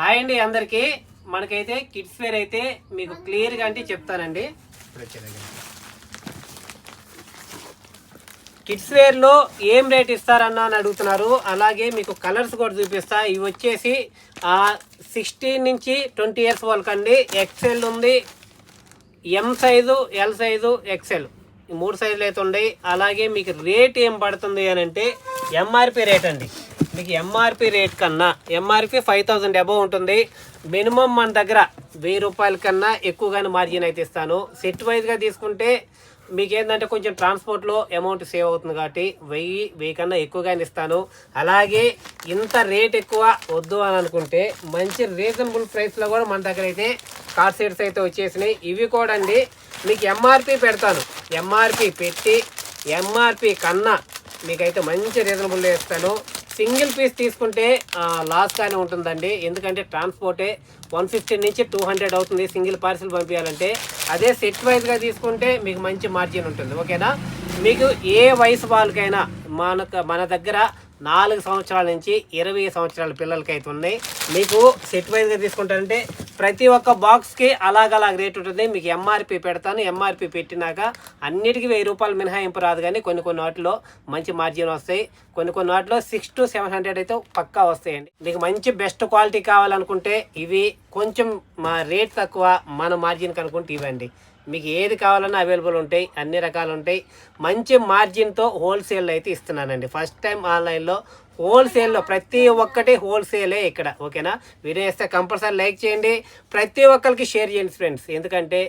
Hi అండి అందరికీ. మనకైతే కిడ్స్ వేర్ అయితే మీకు క్లియర్గా అంటే చెప్తానండి. ఇప్పుడు కిడ్స్ వేర్లో ఏం రేట్ ఇస్తారన్న అని అడుగుతున్నారు. అలాగే మీకు కలర్స్ కూడా చూపిస్తా. ఇవి వచ్చేసి సిక్స్టీన్ నుంచి ట్వంటీ ఇయర్స్ వాళ్ళకి అండి. ఎక్సెల్ ఉంది. M size L size XL ఈ మూడు సైజులు అయితే ఉన్నాయి. అలాగే మీకు రేట్ ఏం పడుతుంది అని అంటే ఎంఆర్పి రేట్ అండి. మీకు ఎంఆర్పి రేట్ కన్నా ఎంఆర్పి ఫైవ్ థౌజండ్ అబవ్ ఉంటుంది. మినిమం మన దగ్గర వెయ్యి రూపాయల కన్నా ఎక్కువగానే మార్జిన్ అయితే ఇస్తాను. సెట్ వైజ్గా తీసుకుంటే మీకు ఏంటంటే కొంచెం ట్రాన్స్పోర్ట్లో అమౌంట్ సేవ్ అవుతుంది కాబట్టి వెయ్యి వెయ్యి కన్నా ఎక్కువగానే ఇస్తాను. అలాగే ఇంత రేట్ ఎక్కువ వద్దు అని అనుకుంటే మంచి రీజనబుల్ ప్రైస్లో కూడా మన దగ్గర అయితే కార్ సెట్స్ అయితే వచ్చేసినాయి. ఇవి కూడా అండి మీకు ఎంఆర్పి పెడతాను. ఎంఆర్పి పెట్టి ఎంఆర్పి కన్నా మీకైతే మంచి రీజనబుల్ ఇస్తాను. సింగిల్ పీస్ తీసుకుంటే లాస్ గానే ఉంటుందండి. ఎందుకంటే ట్రాన్స్పోర్టే వన్ ఫిఫ్టీ నుంచి టూ హండ్రెడ్ అవుతుంది సింగిల్ పార్సిల్ పంపించాలంటే. అదే సెట్ వైజ్గా తీసుకుంటే మీకు మంచి మార్జిన్ ఉంటుంది. ఓకేనా? మీకు ఏ వయసు వాళ్ళకైనా మనకు మన దగ్గర నాలుగు సంవత్సరాల నుంచి ఇరవై సంవత్సరాల పిల్లలకి అయితే ఉన్నాయి. మీకు సెట్ వైజ్గా తీసుకుంటారంటే ప్రతి ఒక్క బాక్స్కి అలాగలాగ రేట్ ఉంటుంది. మీకు ఎంఆర్పి పెడతాను. ఎంఆర్పి పెట్టినాక అన్నిటికీ వెయ్యి రూపాయలు మినహాయింపు రాదు కానీ కొన్ని కొన్ని వాటిలో మంచి మార్జిన్ వస్తాయి. కొన్ని కొన్ని వాటిలో సిక్స్ టు సెవెన్ హండ్రెడ్ అయితే పక్కా వస్తాయండి. మీకు మంచి బెస్ట్ క్వాలిటీ కావాలనుకుంటే ఇవి కొంచెం మా రేట్ తక్కువ మన మార్జిన్ కనుక్కుంటే ఇవ్వండి. మీకు ఏది కావాలన్నా అవైలబుల్ ఉంటాయి. అన్ని రకాలు ఉంటాయి. మంచి మార్జిన్తో హోల్సేల్ అయితే ఇస్తున్నానండి. ఫస్ట్ టైం ఆన్లైన్లో హోల్సేల్లో ప్రతి ఒక్కటి హోల్సేలే ఇక్కడ ఓకేనా? వీడియో వేస్తే కంపల్సరీ లైక్ చేయండి. ప్రతి ఒక్కరికి షేర్ చేయండి ఫ్రెండ్స్ ఎందుకంటే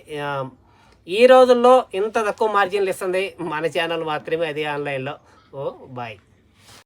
ఈ రోజుల్లో ఇంత తక్కువ మార్జిన్లు ఇస్తుంది మన ఛానల్ మాత్రమే అది ఆన్లైన్లో ఓ బాయ్